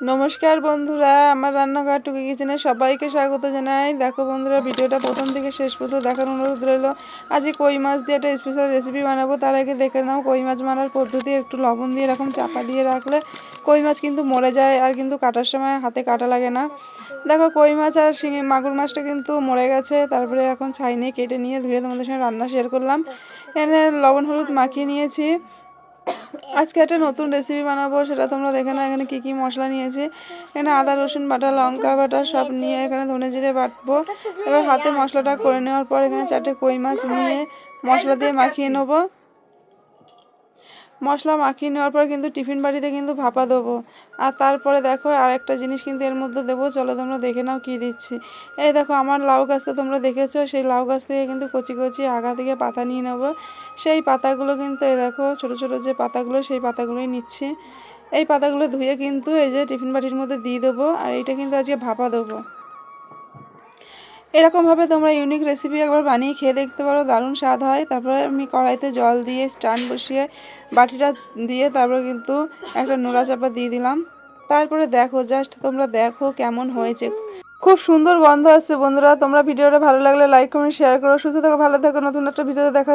নমস্কার বন্ধুরা, আমার রান্নাঘর টুকি কিচেনে সবাইকে স্বাগত জানাই। দেখো বন্ধুরা, ভিডিওটা প্রথম থেকে শেষ পর্যন্ত দেখার অনুরোধ রইল। আজকে কই মাছ দিয়ে একটা স্পেশাল রেসিপি বানাবো, তার আগে দেখে নাও কই মাছ মারার পদ্ধতি। একটু লবণ দিয়ে এরকম চাপা দিয়ে রাখলে কই মাছ কিন্তু মরে যায় আর কিন্তু কাটার সময় হাতে কাটা লাগে না। দেখো কই মাছ আর শিঙি, মাগুর মাছটা কিন্তু মরে গেছে, তারপরে এখন ছাই নিয়ে কেটে নিয়ে ধুয়ে তোমাদের সঙ্গে রান্না শেয়ার করলাম। এনে লবণ, হলুদ মাখিয়ে নিয়েছি। আজকে একটা নতুন রেসিপি বানাবো, সেটা তোমরা দেখে না এখানে কী কী মশলা নিয়েছি। এখানে আদা, রসুন বাটা, লঙ্কা বাটা সব নিয়ে এখানে ধনে জিরে বাটবো। এবার হাতে মশলাটা করে নেওয়ার পর এখানে চারটে কই মাছ নিয়ে মশলা দিয়ে মাখিয়ে নেব। মশলা মাখিয়ে নেওয়ার পর কিন্তু টিফিন বাড়িতে কিন্তু ভাপা দেবো। আর তারপরে দেখো আর একটা জিনিস কিন্তু এর মধ্যে দেবো। চলো তোমরা দেখে নাও কি দিচ্ছি। এই দেখো, আমার লাউ গাছটা তোমরা দেখেছ, সেই লাউ গাছ থেকে কিন্তু কচি কচি আগা থেকে পাতা নিয়ে নেব। সেই পাতাগুলো কিন্তু এই দেখো, ছোট ছোট যে পাতাগুলো, সেই পাতাগুলোই নিচ্ছি। এই পাতাগুলো ধুয়ে কিন্তু এই যে টিফিন বাটির মধ্যে দিয়ে দেবো। আর এইটা কিন্তু আজকে ভাপা দেবো। এরকমভাবে তোমরা ইউনিক রেসিপি একবার বানিয়ে খেয়ে দেখতে পারো, দারুণ স্বাদ হয়। তারপরে আমি কড়াইতে জল দিয়ে স্টান বসিয়ে বাটিটা দিয়ে তারপরে কিন্তু একটা নোড়া চাপা দিয়ে দিলাম। তারপরে দেখো জাস্ট তোমরা দেখো কেমন হয়েছে। খুব সুন্দর গন্ধ আসছে বন্ধুরা। তোমরা ভিডিওটা ভালো লাগলে লাইক কমেন্ট শেয়ার করো। সুস্থ থাকো, ভালো থাকো। নতুন একটা ভিডিওতে দেখা।